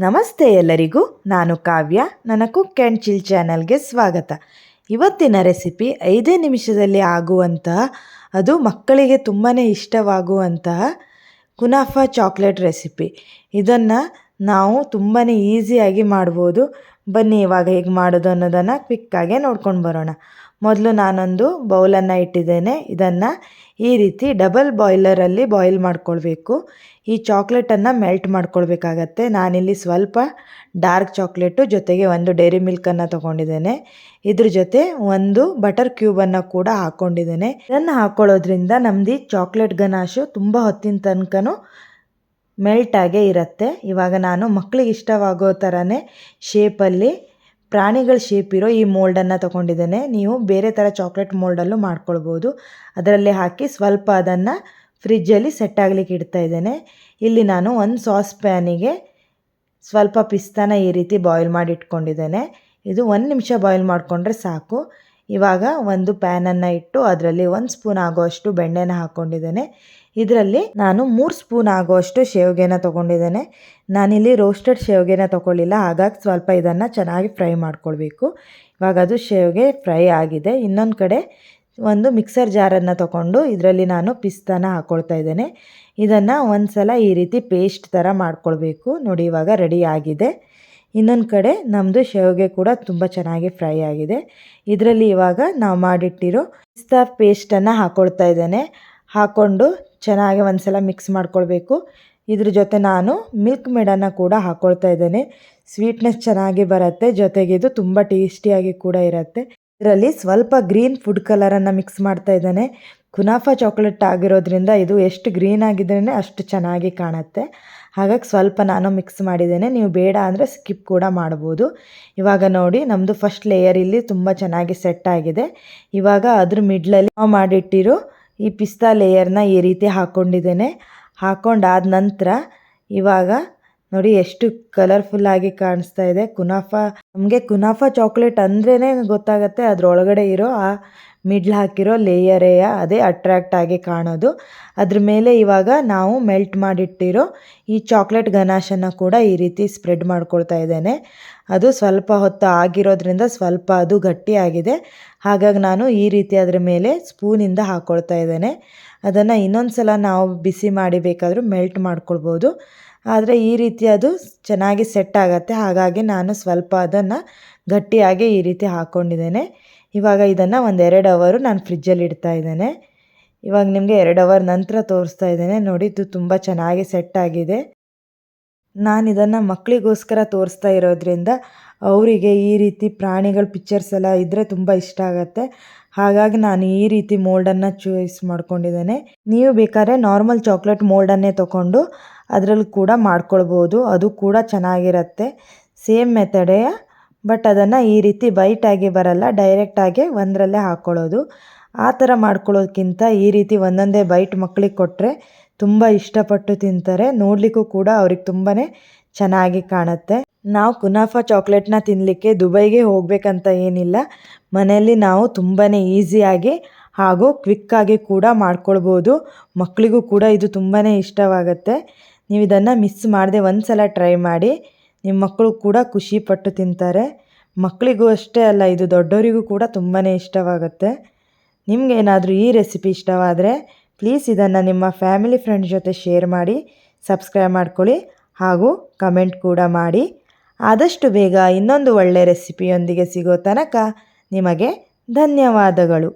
ನಮಸ್ತೆ ಎಲ್ಲರಿಗೂ, ನಾನು ಕಾವ್ಯ, ನನ್ನ ಕುಕ್ ಆ್ಯಂಡ್ ಚಿಲ್ ಚಾನಲ್ಗೆ ಸ್ವಾಗತ. ಇವತ್ತಿನ ರೆಸಿಪಿ ಐದೇ ನಿಮಿಷದಲ್ಲಿ ಆಗುವಂತಹ ಅದು ಮಕ್ಕಳಿಗೆ ತುಂಬಾ ಇಷ್ಟವಾಗುವಂತಹ ಕುನಾಫಾ ಚಾಕ್ಲೇಟ್ ರೆಸಿಪಿ. ಇದನ್ನು ನಾವು ತುಂಬಾ ಈಸಿಯಾಗಿ ಮಾಡ್ಬೋದು. ಬನ್ನಿ, ಇವಾಗ ಹೇಗೆ ಮಾಡೋದು ಅನ್ನೋದನ್ನು ಕ್ವಿಕ್ಕಾಗೆ ನೋಡ್ಕೊಂಡು ಬರೋಣ. ಮೊದಲು ನಾನೊಂದು ಬೌಲನ್ನು ಇಟ್ಟಿದ್ದೇನೆ. ಇದನ್ನು ಈ ರೀತಿ ಡಬಲ್ ಬಾಯ್ಲರಲ್ಲಿ ಬಾಯ್ಲ್ ಮಾಡ್ಕೊಳ್ಬೇಕು. ಈ ಚಾಕ್ಲೇಟನ್ನು ಮೆಲ್ಟ್ ಮಾಡ್ಕೊಳ್ಬೇಕಾಗತ್ತೆ. ನಾನಿಲ್ಲಿ ಸ್ವಲ್ಪ ಡಾರ್ಕ್ ಚಾಕ್ಲೇಟು ಜೊತೆಗೆ ಒಂದು ಡೈರಿ ಮಿಲ್ಕನ್ನು ತೊಗೊಂಡಿದ್ದೇನೆ. ಇದ್ರ ಜೊತೆ ಒಂದು ಬಟರ್ ಕ್ಯೂಬನ್ನು ಕೂಡ ಹಾಕ್ಕೊಂಡಿದ್ದೇನೆ ಇದನ್ನು ಹಾಕ್ಕೊಳ್ಳೋದ್ರಿಂದ ಈ ಚಾಕ್ಲೇಟ್ ಗನಾಶು ತುಂಬ ಹೊತ್ತಿನ ತನಕನೂ ಮೆಲ್ಟಾಗೇ ಇರುತ್ತೆ. ಇವಾಗ ನಾನು ಮಕ್ಕಳಿಗೆ ಇಷ್ಟವಾಗೋ ಥರನೇ ಶೇಪಲ್ಲಿ ಪ್ರಾಣಿಗಳ ಶೇಪ್ ಇರೋ ಈ ಮೋಲ್ಡನ್ನು ತೊಗೊಂಡಿದ್ದೇನೆ. ನೀವು ಬೇರೆ ಥರ ಚಾಕ್ಲೇಟ್ ಮೋಲ್ಡಲ್ಲೂ ಮಾಡ್ಕೊಳ್ಬೋದು. ಅದರಲ್ಲಿ ಹಾಕಿ ಸ್ವಲ್ಪ ಅದನ್ನು ಫ್ರಿಜ್ಜಲ್ಲಿ ಸೆಟ್ ಆಗಲಿಕ್ಕೆ ಇಡ್ತಾ ಇದ್ದೇನೆ. ಇಲ್ಲಿ ನಾನು ಒಂದು ಸಾಸ್ ಪ್ಯಾನಿಗೆ ಸ್ವಲ್ಪ ಪಿಸ್ತಾನ ಈ ರೀತಿ ಬಾಯ್ಲ್ ಮಾಡಿ ಇಟ್ಕೊಂಡಿದ್ದೇನೆ. ಇದು ಒಂದು ನಿಮಿಷ ಬಾಯ್ಲ್ ಮಾಡಿಕೊಂಡ್ರೆ ಸಾಕು. ಇವಾಗ ಒಂದು ಪ್ಯಾನನ್ನು ಇಟ್ಟು ಅದರಲ್ಲಿ ಒಂದು ಸ್ಪೂನ್ ಆಗೋಷ್ಟು ಬೆಣ್ಣೆನ ಹಾಕ್ಕೊಂಡಿದ್ದೇನೆ ಇದರಲ್ಲಿ ನಾನು ಮೂರು ಸ್ಪೂನ್ ಆಗುವಷ್ಟು ಶೇವಿಗೆನ ತೊಗೊಂಡಿದ್ದೇನೆ. ನಾನಿಲ್ಲಿ ರೋಸ್ಟೆಡ್ ಶೇವಿಗೆನ ತೊಗೊಳ್ಳಿಲ್ಲ. ಹಾಗಾಗಿ ಸ್ವಲ್ಪ ಇದನ್ನು ಚೆನ್ನಾಗಿ ಫ್ರೈ ಮಾಡ್ಕೊಳ್ಬೇಕು. ಇವಾಗ ಅದು ಶೇವಿಗೆ ಫ್ರೈ ಆಗಿದೆ. ಇನ್ನೊಂದು ಕಡೆ ಒಂದು ಮಿಕ್ಸರ್ ಜಾರನ್ನು ತಗೊಂಡು ಇದರಲ್ಲಿ ನಾನು ಪಿಸ್ತಾನ ಹಾಕ್ಕೊಳ್ತಾ ಇದ್ದೇನೆ. ಇದನ್ನು ಒಂದು ಸಲ ಈ ರೀತಿ ಪೇಸ್ಟ್ ಥರ ಮಾಡ್ಕೊಳ್ಬೇಕು. ನೋಡಿ, ಇವಾಗ ರೆಡಿ ಆಗಿದೆ. ಇನ್ನೊಂದು ಕಡೆ ನಮ್ಮದು ಶೇವಿಗೆ ಕೂಡ ತುಂಬ ಚೆನ್ನಾಗಿ ಫ್ರೈ ಆಗಿದೆ. ಇದರಲ್ಲಿ ಇವಾಗ ನಾವು ಮಾಡಿಟ್ಟಿರೋ ಪಿಸ್ತಾ ಪೇಸ್ಟನ್ನು ಹಾಕ್ಕೊಳ್ತಾ ಇದ್ದೇನೆ. ಹಾಕ್ಕೊಂಡು ಚೆನ್ನಾಗಿ ಒಂದು ಸಲ ಮಿಕ್ಸ್ ಮಾಡ್ಕೊಳ್ಬೇಕು. ಇದ್ರ ಜೊತೆ ನಾನು ಮಿಲ್ಕ್ ಮೇಡನ್ನು ಕೂಡ ಹಾಕ್ಕೊಳ್ತಾ ಇದ್ದೇನೆ. ಸ್ವೀಟ್ನೆಸ್ ಚೆನ್ನಾಗಿ ಬರುತ್ತೆ, ಜೊತೆಗೆ ಇದು ತುಂಬ ಟೇಸ್ಟಿಯಾಗಿ ಕೂಡ ಇರುತ್ತೆ. ಇದರಲ್ಲಿ ಸ್ವಲ್ಪ ಗ್ರೀನ್ ಫುಡ್ ಕಲರನ್ನು ಮಿಕ್ಸ್ ಮಾಡ್ತಾ ಇದ್ದಾನೆ. ಕುನಾಫಾ ಚಾಕ್ಲೇಟ್ ಆಗಿರೋದ್ರಿಂದ ಇದು ಎಷ್ಟು ಗ್ರೀನ್ ಆಗಿದ್ರೇ ಅಷ್ಟು ಚೆನ್ನಾಗಿ ಕಾಣುತ್ತೆ. ಹಾಗಾಗಿ ಸ್ವಲ್ಪ ನಾನು ಮಿಕ್ಸ್ ಮಾಡಿದ್ದೇನೆ. ನೀವು ಬೇಡ ಅಂದರೆ ಸ್ಕಿಪ್ ಕೂಡ ಮಾಡ್ಬೋದು. ಇವಾಗ ನೋಡಿ ನಮ್ಮದು ಫಸ್ಟ್ ಲೇಯರ್ ಇಲ್ಲಿ ತುಂಬ ಚೆನ್ನಾಗಿ ಸೆಟ್ ಆಗಿದೆ. ಇವಾಗ ಅದ್ರ ಮಿಡ್ಲಲ್ಲಿ ಮಾಡಿಟ್ಟಿರೋ ಈ ಪಿಸ್ತಾ ಲೇಯರ್ನ ಈ ರೀತಿ ಹಾಕ್ಕೊಂಡಿದ್ದೇನೆ ಹಾಕ್ಕೊಂಡಾದ ನಂತರ ಇವಾಗ ನೋಡಿ ಎಷ್ಟು ಕಲರ್ಫುಲ್ಲಾಗಿ ಕಾಣಿಸ್ತಾ ಇದೆ. ಕುನಾಫಾ ನಮಗೆ ಕುನಾಫಾ ಚಾಕ್ಲೇಟ್ ಅಂದ್ರೇ ಗೊತ್ತಾಗತ್ತೆ, ಅದರೊಳಗಡೆ ಇರೋ ಆ ಮಿಡ್ಲ್ ಹಾಕಿರೋ ಲೇಯರೇಯ ಅದೇ ಅಟ್ರ್ಯಾಕ್ಟ್ ಆಗಿ ಕಾಣೋದು. ಅದ್ರ ಮೇಲೆ ಇವಾಗ ನಾವು ಮೆಲ್ಟ್ ಮಾಡಿಟ್ಟಿರೋ ಈ ಚಾಕ್ಲೇಟ್ ಗನಾಶನ ಕೂಡ ಈ ರೀತಿ ಸ್ಪ್ರೆಡ್ ಮಾಡ್ಕೊಳ್ತಾ ಇದ್ದೇನೆ. ಅದು ಸ್ವಲ್ಪ ಹೊತ್ತು ಆಗಿರೋದ್ರಿಂದ ಸ್ವಲ್ಪ ಅದು ಗಟ್ಟಿಯಾಗಿದೆ ಹಾಗಾಗಿ ನಾನು ಈ ರೀತಿ ಅದರ ಮೇಲೆ ಸ್ಪೂನಿಂದ ಹಾಕ್ಕೊಳ್ತಾ ಇದ್ದೇನೆ. ಅದನ್ನು ಇನ್ನೊಂದು ಸಲ ನಾವು ಬಿಸಿ ಮಾಡಿ ಬೇಕಾದರೂ ಮೆಲ್ಟ್ ಮಾಡ್ಕೊಳ್ಬೋದು. ಆದರೆ ಈ ರೀತಿ ಅದು ಚೆನ್ನಾಗಿ ಸೆಟ್ ಆಗುತ್ತೆ. ಹಾಗಾಗಿ ನಾನು ಸ್ವಲ್ಪ ಅದನ್ನು ಗಟ್ಟಿಯಾಗಿ ಈ ರೀತಿ ಹಾಕ್ಕೊಂಡಿದ್ದೇನೆ ಇವಾಗ ಇದನ್ನು ಒಂದು ಎರಡು ಅವರು ನಾನು ಫ್ರಿಜ್ಜಲ್ಲಿ ಇಡ್ತಾ ಇದ್ದೇನೆ. ಇವಾಗ ನಿಮಗೆ ಎರಡು ಅವರ್ ನಂತರ ತೋರಿಸ್ತಾ ಇದ್ದೇನೆ. ನೋಡಿ, ಇದು ತುಂಬ ಚೆನ್ನಾಗಿ ಸೆಟ್ ಆಗಿದೆ. ನಾನು ಇದನ್ನು ಮಕ್ಕಳಿಗೋಸ್ಕರ ತೋರಿಸ್ತಾ ಇರೋದ್ರಿಂದ ಅವರಿಗೆ ಈ ರೀತಿ ಪ್ರಾಣಿಗಳ ಪಿಕ್ಚರ್ಸ್ ಎಲ್ಲ ಇದ್ದರೆ ತುಂಬ ಇಷ್ಟ ಆಗುತ್ತೆ. ಹಾಗಾಗಿ ನಾನು ಈ ರೀತಿ ಮೋಲ್ಡನ್ನು ಚೂಸ್ ಮಾಡ್ಕೊಂಡಿದ್ದೇನೆ. ನೀವು ಬೇಕಾದ್ರೆ ನಾರ್ಮಲ್ ಚಾಕ್ಲೇಟ್ ಮೋಲ್ಡನ್ನೇ ತೊಗೊಂಡು ಅದರಲ್ಲಿ ಕೂಡ ಮಾಡ್ಕೊಳ್ಬೋದು. ಅದು ಕೂಡ ಚೆನ್ನಾಗಿರತ್ತೆ. ಸೇಮ್ ಮೆಥಡೇ ಬಟ್ ಅದನ್ನು ಈ ರೀತಿ ಬೈಟಾಗಿ ಬರಲ್ಲ. ಡೈರೆಕ್ಟಾಗಿ ಒಂದರಲ್ಲೇ ಹಾಕ್ಕೊಳ್ಳೋದು ಆ ಥರ ಮಾಡ್ಕೊಳ್ಳೋದಕ್ಕಿಂತ ಈ ರೀತಿ ಒಂದೊಂದೇ ಬೈಟ್ ಮಕ್ಕಳಿಗೆ ಕೊಟ್ಟರೆ ತುಂಬ ಇಷ್ಟಪಟ್ಟು ತಿಂತಾರೆ. ನೋಡಲಿಕ್ಕೂ ಕೂಡ ಅವ್ರಿಗೆ ತುಂಬಾ ಚೆನ್ನಾಗಿ ಕಾಣುತ್ತೆ. ನಾವು ಕುನಾಫಾ ಚಾಕ್ಲೇಟ್ನ ತಿನ್ನಲಿಕ್ಕೆ ದುಬೈಗೆ ಹೋಗಬೇಕಂತ ಏನಿಲ್ಲ. ಮನೆಯಲ್ಲಿ ನಾವು ತುಂಬಾ ಈಸಿಯಾಗಿ ಹಾಗೂ ಕ್ವಿಕ್ಕಾಗಿ ಕೂಡ ಮಾಡ್ಕೊಳ್ಬೋದು. ಮಕ್ಕಳಿಗೂ ಕೂಡ ಇದು ತುಂಬಾ ಇಷ್ಟವಾಗುತ್ತೆ. ನೀವು ಇದನ್ನು ಮಿಸ್ ಮಾಡದೆ ಒಂದು ಸಲ ಟ್ರೈ ಮಾಡಿ ನಿಮ್ಮ ಮಕ್ಕಳು ಕೂಡ ಖುಷಿಪಟ್ಟು ತಿಂತಾರೆ. ಮಕ್ಕಳಿಗೂ ಅಷ್ಟೇ ಅಲ್ಲ, ಇದು ದೊಡ್ಡವರಿಗೂ ಕೂಡ ತುಂಬಾ ಇಷ್ಟವಾಗುತ್ತೆ. ನಿಮಗೇನಾದರೂ ಈ ರೆಸಿಪಿ ಇಷ್ಟವಾದರೆ ಪ್ಲೀಸ್ ಇದನ್ನು ನಿಮ್ಮ ಫ್ಯಾಮಿಲಿ ಫ್ರೆಂಡ್ ಜೊತೆ ಶೇರ್ ಮಾಡಿ ಸಬ್ಸ್ಕ್ರೈಬ್ ಮಾಡ್ಕೊಳ್ಳಿ ಹಾಗೂ ಕಮೆಂಟ್ ಕೂಡ ಮಾಡಿ. ಆದಷ್ಟು ಬೇಗ ಇನ್ನೊಂದು ಒಳ್ಳೆಯ ರೆಸಿಪಿಯೊಂದಿಗೆ ಸಿಗೋ ತನಕ ನಿಮಗೆ ಧನ್ಯವಾದಗಳು.